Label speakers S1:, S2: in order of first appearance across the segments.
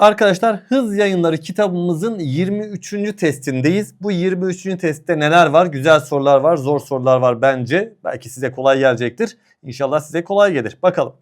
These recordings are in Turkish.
S1: Arkadaşlar hız yayınları kitabımızın 23. testindeyiz. Bu 23. testte neler var? Güzel sorular var, zor sorular var bence. Belki size kolay gelecektir. İnşallah size kolay gelir. Bakalım.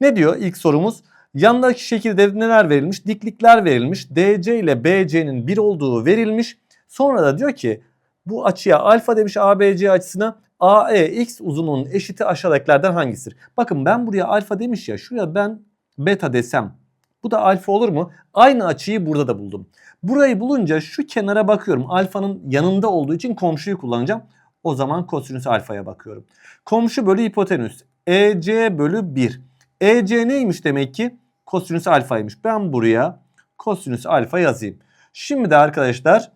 S1: Ne diyor ilk sorumuz? Yandaki şekilde neler verilmiş? Diklikler verilmiş. DC ile BC'nin bir olduğu verilmiş. Sonra da diyor ki bu açıya alfa demiş ABC açısına AEX uzunluğunun eşiti aşağıdakilerden hangisidir? Bakın ben buraya alfa demiş ya şuraya ben beta desem bu da alfa olur mu? Aynı açıyı burada da buldum. Burayı bulunca şu kenara bakıyorum. Alfanın yanında olduğu için komşuyu kullanacağım. O zaman kosinüs alfaya bakıyorum. Komşu bölü hipotenüs. EC bölü 1. EC neymiş demek ki? Kosinüs alfaymış. Ben buraya kosinüs alfa yazayım. Şimdi de arkadaşlar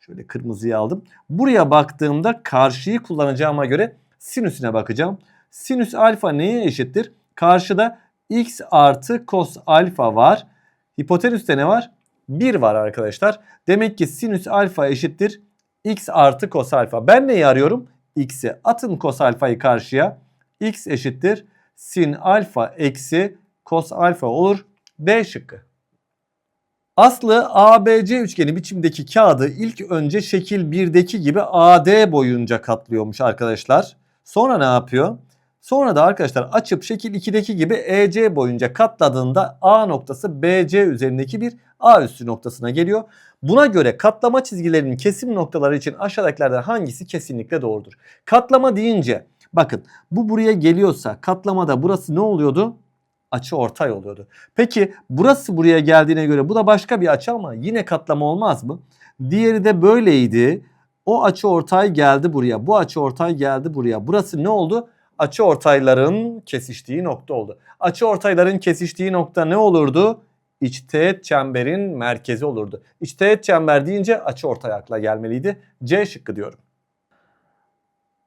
S1: şöyle kırmızıyı aldım. Buraya baktığımda karşıyı kullanacağıma göre sinüsüne bakacağım. Sinüs alfa neye eşittir? Karşıda x artı cos alfa var. Hipotenüste ne var? 1 var arkadaşlar. Demek ki sinüs alfa eşittir x artı cos alfa. Ben neyi arıyorum? x'i. Atın cos alfayı karşıya. x eşittir sin alfa eksi cos alfa olur. D şıkkı. Aslı ABC üçgeni biçimdeki kağıdı ilk önce şekil 1'deki gibi AD boyunca katlıyormuş arkadaşlar. Sonra ne yapıyor? Sonra da arkadaşlar açıp şekil 2'deki gibi EC boyunca katladığında A noktası BC üzerindeki bir A üssü noktasına geliyor. Buna göre katlama çizgilerinin kesim noktaları için aşağıdakilerden hangisi kesinlikle doğrudur? Katlama deyince bakın bu buraya geliyorsa katlamada burası ne oluyordu? Açı ortay oluyordu. Peki burası buraya geldiğine göre bu da başka bir açı ama yine katlama olmaz mı? Diğeri de böyleydi. O açı ortay geldi buraya. Bu açı ortay geldi buraya. Burası ne oldu? Açı ortayların kesiştiği nokta oldu. Açı ortayların kesiştiği nokta ne olurdu? İç teğet çemberin merkezi olurdu. İç teğet çember deyince açı ortay akla gelmeliydi. C şıkkı diyorum.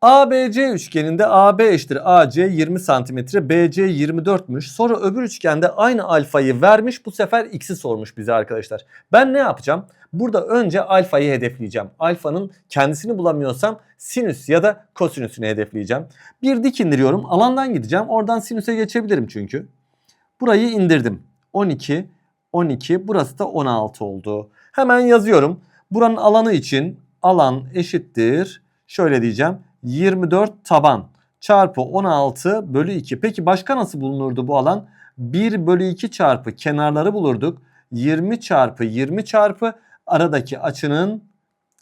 S1: ABC üçgeninde AB eşittir AC 20 cm, BC 24'müş. Sonra öbür üçgende aynı alfayı vermiş. Bu sefer x'i sormuş bize arkadaşlar. Ben ne yapacağım? Burada önce alfayı hedefleyeceğim. Alfanın kendisini bulamıyorsam sinüs ya da kosinüsünü hedefleyeceğim. Bir dik indiriyorum. Alandan gideceğim. Oradan sinüse geçebilirim çünkü. Burayı indirdim. 12, 12. Burası da 16 oldu. Hemen yazıyorum. Buranın alanı için alan eşittir. Şöyle diyeceğim. 24 taban çarpı 16 bölü 2. Peki başka nasıl bulunurdu bu alan? 1 bölü 2 çarpı kenarları bulurduk. 20 çarpı 20 çarpı aradaki açının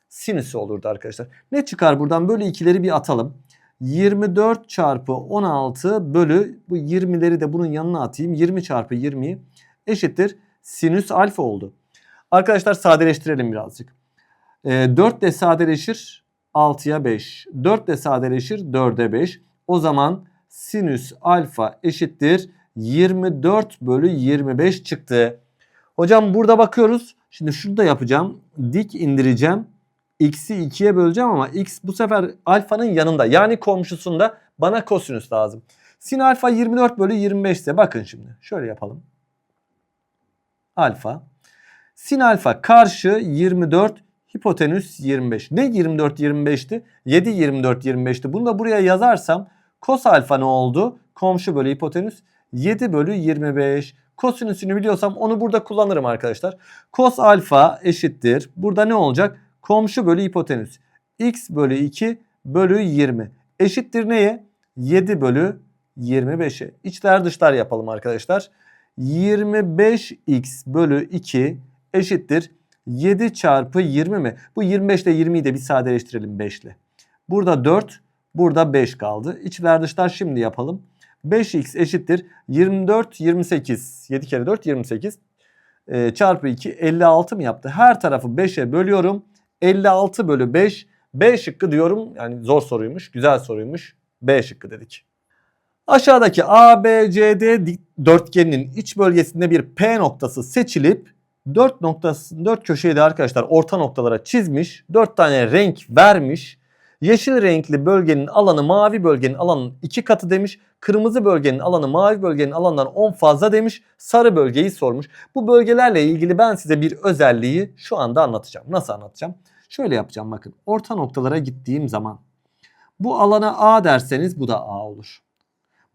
S1: sinüsü olurdu arkadaşlar. Ne çıkar buradan? Bölü 2'leri bir atalım. 24 çarpı 16 bölü bu 20'leri de bunun yanına atayım. 20 çarpı 20 eşittir sinüs alfa oldu. Arkadaşlar sadeleştirelim birazcık. E, 4 de sadeleşir 6'ya 5. 4 de sadeleşir 4'e 5. O zaman sinüs alfa eşittir 24 bölü 25 çıktı. Hocam burada bakıyoruz. Şimdi şunu da yapacağım. Dik indireceğim. X'i 2'ye böleceğim ama X bu sefer alfanın yanında. Yani komşusunda bana kosinüs lazım. Sin alfa 24 bölü 25 ise bakın şimdi. Şöyle yapalım. Alfa. Sin alfa karşı 24 hipotenüs 25. Ne 24 25'ti? 7 24 25'ti. Bunu da buraya yazarsam kos alfa ne oldu? Komşu bölü hipotenüs 7 bölü 25. Kosinüsünü biliyorsam onu burada kullanırım arkadaşlar. Kos alfa eşittir. Burada ne olacak? Komşu bölü hipotenüs. X bölü 2 bölü 20. Eşittir neye? 7 bölü 25'e. İçler dışlar yapalım arkadaşlar. 25x bölü 2 eşittir 7 çarpı 20 mi? Bu 25 ile 20'yi de bir sadeleştirelim 5 ile. Burada 4, burada 5 kaldı. İçler dışlar şimdi yapalım. 5x eşittir 24, 28. 7 kere 4, 28. Ee, çarpı 2, 56 mı yaptı? Her tarafı 5'e bölüyorum. 56 bölü 5. B şıkkı diyorum. Yani zor soruymuş, güzel soruymuş. B şıkkı dedik. Aşağıdaki ABCD dörtgeninin iç bölgesinde bir P noktası seçilip 4 noktası 4 köşeyi de arkadaşlar orta noktalara çizmiş. 4 tane renk vermiş. Yeşil renkli bölgenin alanı mavi bölgenin alanının 2 katı demiş. Kırmızı bölgenin alanı mavi bölgenin alanından 10 fazla demiş. Sarı bölgeyi sormuş. Bu bölgelerle ilgili ben size bir özelliği şu anda anlatacağım. Nasıl anlatacağım? Şöyle yapacağım bakın. Orta noktalara gittiğim zaman bu alana A derseniz bu da A olur.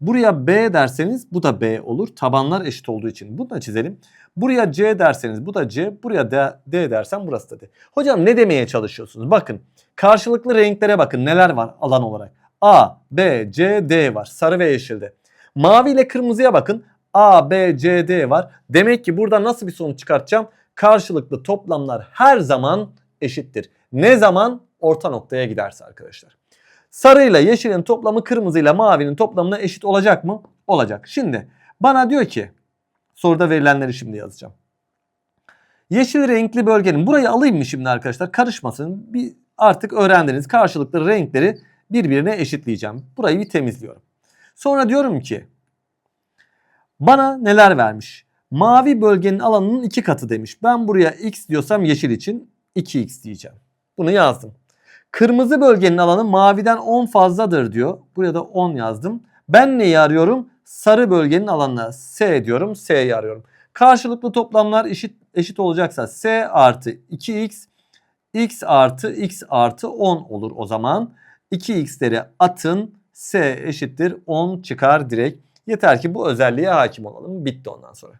S1: Buraya B derseniz bu da B olur. Tabanlar eşit olduğu için. Bunu da çizelim. Buraya C derseniz bu da C. Buraya D, D dersen burası da D. Hocam ne demeye çalışıyorsunuz? Bakın karşılıklı renklere bakın neler var alan olarak. A, B, C, D var. Sarı ve yeşilde. Mavi ile kırmızıya bakın. A, B, C, D var. Demek ki burada nasıl bir sonuç çıkartacağım? Karşılıklı toplamlar her zaman eşittir. Ne zaman? Orta noktaya giderse arkadaşlar. Sarı ile yeşilin toplamı kırmızı ile mavinin toplamına eşit olacak mı? Olacak. Şimdi bana diyor ki soruda verilenleri şimdi yazacağım. Yeşil renkli bölgenin burayı alayım mı şimdi arkadaşlar? Karışmasın. Bir artık öğrendiniz. Karşılıklı renkleri birbirine eşitleyeceğim. Burayı bir temizliyorum. Sonra diyorum ki bana neler vermiş? Mavi bölgenin alanının iki katı demiş. Ben buraya x diyorsam yeşil için 2x diyeceğim. Bunu yazdım. Kırmızı bölgenin alanı maviden 10 fazladır diyor. Buraya da 10 yazdım. Ben neyi arıyorum? Sarı bölgenin alanına S diyorum. S'yi arıyorum. Karşılıklı toplamlar eşit, eşit olacaksa S artı 2x x artı x artı 10 olur o zaman. 2x'leri atın S eşittir 10 çıkar direkt. Yeter ki bu özelliğe hakim olalım. Bitti ondan sonra.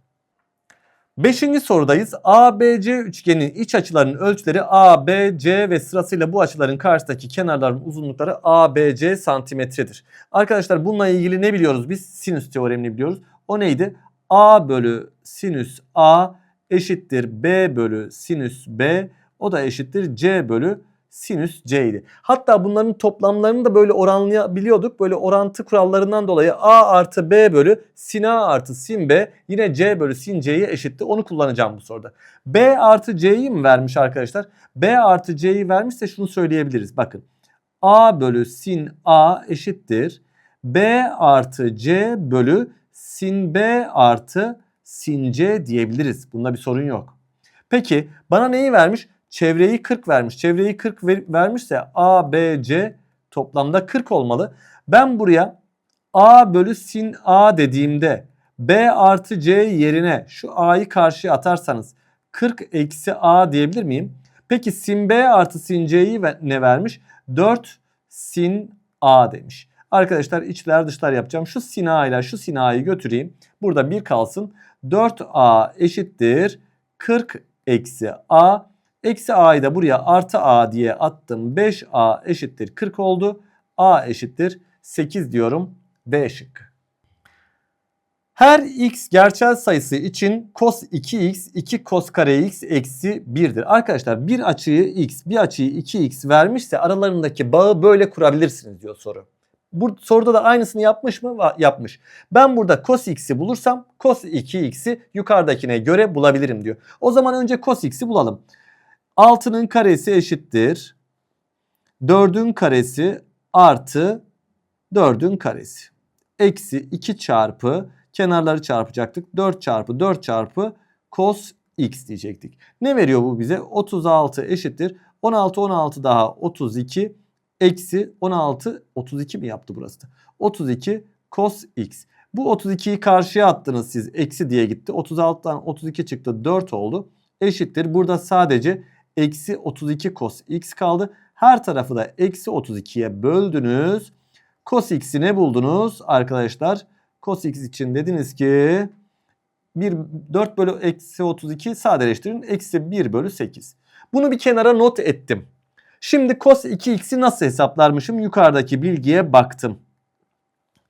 S1: Beşinci sorudayız. ABC üçgenin iç açılarının ölçüleri ABC ve sırasıyla bu açıların karşısındaki kenarların uzunlukları ABC santimetredir. Arkadaşlar bununla ilgili ne biliyoruz biz? Sinüs teoremini biliyoruz. O neydi? A bölü sinüs A eşittir B bölü sinüs B. O da eşittir C bölü sinüs C idi. Hatta bunların toplamlarını da böyle oranlayabiliyorduk. Böyle orantı kurallarından dolayı A artı B bölü sin A artı sin B yine C bölü sin C'ye eşitti. Onu kullanacağım bu soruda. B artı C'yi mi vermiş arkadaşlar? B artı C'yi vermişse şunu söyleyebiliriz. Bakın A bölü sin A eşittir. B artı C bölü sin B artı sin C diyebiliriz. Bunda bir sorun yok. Peki bana neyi vermiş? Çevreyi 40 vermiş. Çevreyi 40 ver, vermişse A, B, C toplamda 40 olmalı. Ben buraya A bölü sin A dediğimde B artı C yerine şu A'yı karşıya atarsanız 40 eksi A diyebilir miyim? Peki sin B artı sin C'yi ne vermiş? 4 sin A demiş. Arkadaşlar içler dışlar yapacağım. Şu sin A ile şu sin A'yı götüreyim. Burada 1 kalsın. 4A eşittir 40 eksi A. Eksi a'yı da buraya artı a diye attım. 5a eşittir 40 oldu. a eşittir 8 diyorum. B şıkkı. Her x gerçel sayısı için cos 2x 2 cos kare x eksi 1'dir. Arkadaşlar bir açıyı x bir açıyı 2x vermişse aralarındaki bağı böyle kurabilirsiniz diyor soru. Bu soruda da aynısını yapmış mı? Yapmış. Ben burada cos x'i bulursam cos 2x'i yukarıdakine göre bulabilirim diyor. O zaman önce cos x'i bulalım. 6'nın karesi eşittir. 4'ün karesi artı 4'ün karesi. Eksi 2 çarpı kenarları çarpacaktık. 4 çarpı 4 çarpı cos x diyecektik. Ne veriyor bu bize? 36 eşittir. 16 16 daha 32 eksi 16 32 mi yaptı burası da? 32 cos x. Bu 32'yi karşıya attınız siz. Eksi diye gitti. 36'dan 32 çıktı 4 oldu. Eşittir. Burada sadece eksi 32 cos x kaldı. Her tarafı da eksi 32'ye böldünüz. Cos x'i ne buldunuz arkadaşlar? Cos x için dediniz ki 1, 4 bölü eksi 32 sadeleştirin. Eksi 1 bölü 8. Bunu bir kenara not ettim. Şimdi cos 2x'i nasıl hesaplarmışım? Yukarıdaki bilgiye baktım.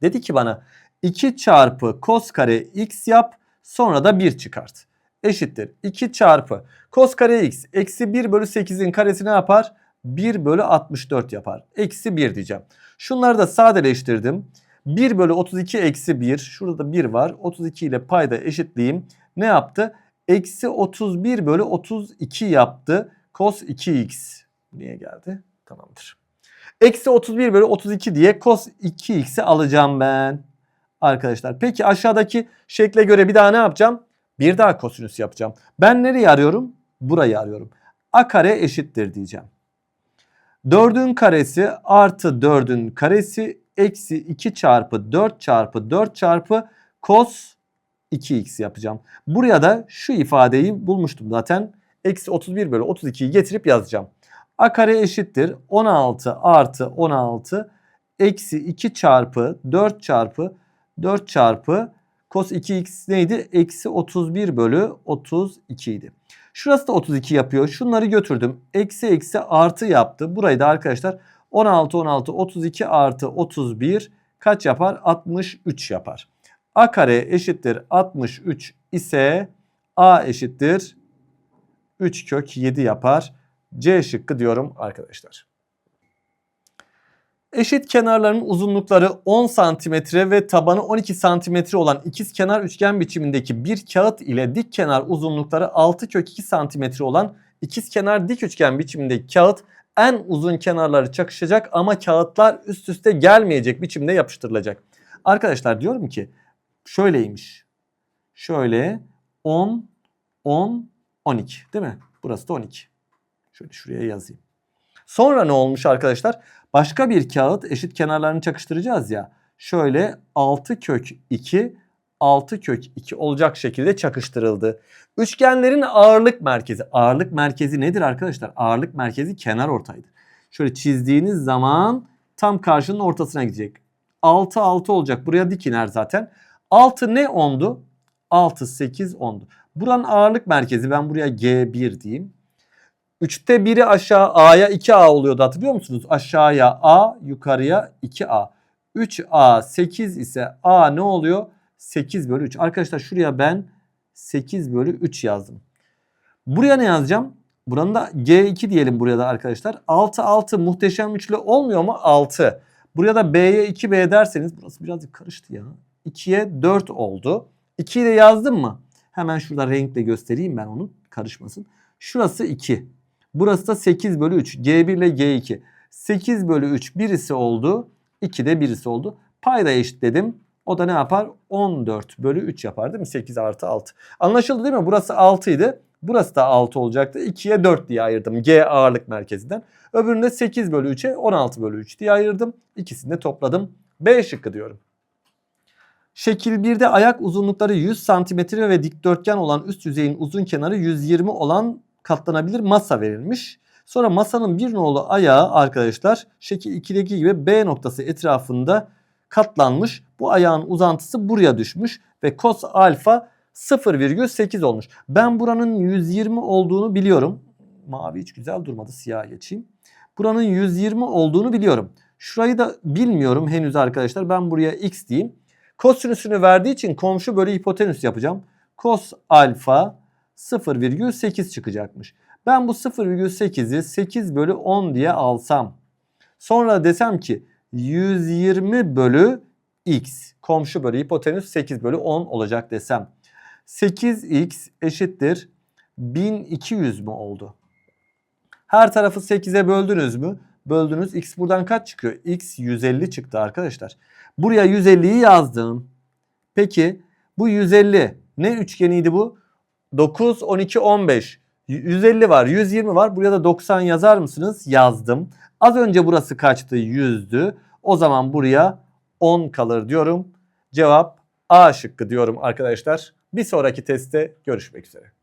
S1: Dedi ki bana 2 çarpı cos kare x yap sonra da 1 çıkart eşittir. 2 çarpı cos kare x eksi 1 bölü 8'in karesi ne yapar? 1 bölü 64 yapar. Eksi 1 diyeceğim. Şunları da sadeleştirdim. 1 bölü 32 eksi 1. Şurada da 1 var. 32 ile payda eşitleyeyim. Ne yaptı? Eksi 31 bölü 32 yaptı. Cos 2x. Niye geldi? Tamamdır. Eksi 31 bölü 32 diye cos 2x'i alacağım ben. Arkadaşlar peki aşağıdaki şekle göre bir daha ne yapacağım? Bir daha kosinüs yapacağım. Ben nereyi arıyorum? Burayı arıyorum. A kare eşittir diyeceğim. 4'ün karesi artı 4'ün karesi eksi 2 çarpı 4 çarpı 4 çarpı cos 2x yapacağım. Buraya da şu ifadeyi bulmuştum zaten. Eksi 31 bölü 32'yi getirip yazacağım. A kare eşittir 16 artı 16 eksi 2 çarpı 4 çarpı 4 çarpı cos 2x neydi? Eksi 31 bölü 32 idi. Şurası da 32 yapıyor. Şunları götürdüm. Eksi eksi artı yaptı. Burayı da arkadaşlar 16 16 32 artı 31 kaç yapar? 63 yapar. A kare eşittir 63 ise A eşittir 3 kök 7 yapar. C şıkkı diyorum arkadaşlar. Eşit kenarların uzunlukları 10 santimetre ve tabanı 12 santimetre olan ikiz kenar üçgen biçimindeki bir kağıt ile dik kenar uzunlukları 6 kök 2 santimetre olan ikiz kenar dik üçgen biçimindeki kağıt en uzun kenarları çakışacak ama kağıtlar üst üste gelmeyecek biçimde yapıştırılacak. Arkadaşlar diyorum ki şöyleymiş. Şöyle 10, 10, 12 değil mi? Burası da 12. Şöyle şuraya yazayım. Sonra ne olmuş arkadaşlar? Başka bir kağıt eşit kenarlarını çakıştıracağız ya. Şöyle 6 kök 2 6 kök 2 olacak şekilde çakıştırıldı. Üçgenlerin ağırlık merkezi. Ağırlık merkezi nedir arkadaşlar? Ağırlık merkezi kenar ortaydır. Şöyle çizdiğiniz zaman tam karşının ortasına gidecek. 6 6 olacak. Buraya dik iner zaten. 6 ne ondu? 6 8 ondu. Buranın ağırlık merkezi ben buraya G1 diyeyim. 3'te 1'i aşağı A'ya 2A oluyordu hatırlıyor musunuz? Aşağıya A yukarıya 2A. 3A 8 ise A ne oluyor? 8 bölü 3. Arkadaşlar şuraya ben 8 bölü 3 yazdım. Buraya ne yazacağım? Buranın da G2 diyelim buraya da arkadaşlar. 6 6 muhteşem üçlü olmuyor mu? 6. Buraya da B'ye 2B derseniz burası birazcık karıştı ya. 2'ye 4 oldu. 2'yi de yazdım mı? Hemen şurada renkle göstereyim ben onu karışmasın. Şurası 2. Burası da 8 bölü 3. G1 ile G2. 8 bölü 3 birisi oldu. 2 de birisi oldu. Payda eşitledim. O da ne yapar? 14 bölü 3 yapar değil mi? 8 artı 6. Anlaşıldı değil mi? Burası 6 idi. Burası da 6 olacaktı. 2'ye 4 diye ayırdım. G ağırlık merkezinden. Öbüründe 8 bölü 3'e 16 bölü 3 diye ayırdım. İkisini de topladım. B şıkkı diyorum. Şekil 1'de ayak uzunlukları 100 cm ve dikdörtgen olan üst yüzeyin uzun kenarı 120 olan katlanabilir masa verilmiş. Sonra masanın bir nolu ayağı arkadaşlar şekil 2'deki gibi B noktası etrafında katlanmış. Bu ayağın uzantısı buraya düşmüş ve cos alfa 0,8 olmuş. Ben buranın 120 olduğunu biliyorum. Mavi hiç güzel durmadı siyah geçeyim. Buranın 120 olduğunu biliyorum. Şurayı da bilmiyorum henüz arkadaşlar. Ben buraya x diyeyim. Kosinüsünü verdiği için komşu bölü hipotenüs yapacağım. Cos alfa 0,8 çıkacakmış. Ben bu 0,8'i 8 bölü 10 diye alsam. Sonra desem ki 120 bölü x komşu bölü hipotenüs 8 bölü 10 olacak desem. 8x eşittir 1200 mü oldu? Her tarafı 8'e böldünüz mü? Böldünüz. X buradan kaç çıkıyor? X 150 çıktı arkadaşlar. Buraya 150'yi yazdım. Peki bu 150 ne üçgeniydi bu? 9, 12, 15. 150 var, 120 var. Buraya da 90 yazar mısınız? Yazdım. Az önce burası kaçtı? 100'dü. O zaman buraya 10 kalır diyorum. Cevap A şıkkı diyorum arkadaşlar. Bir sonraki testte görüşmek üzere.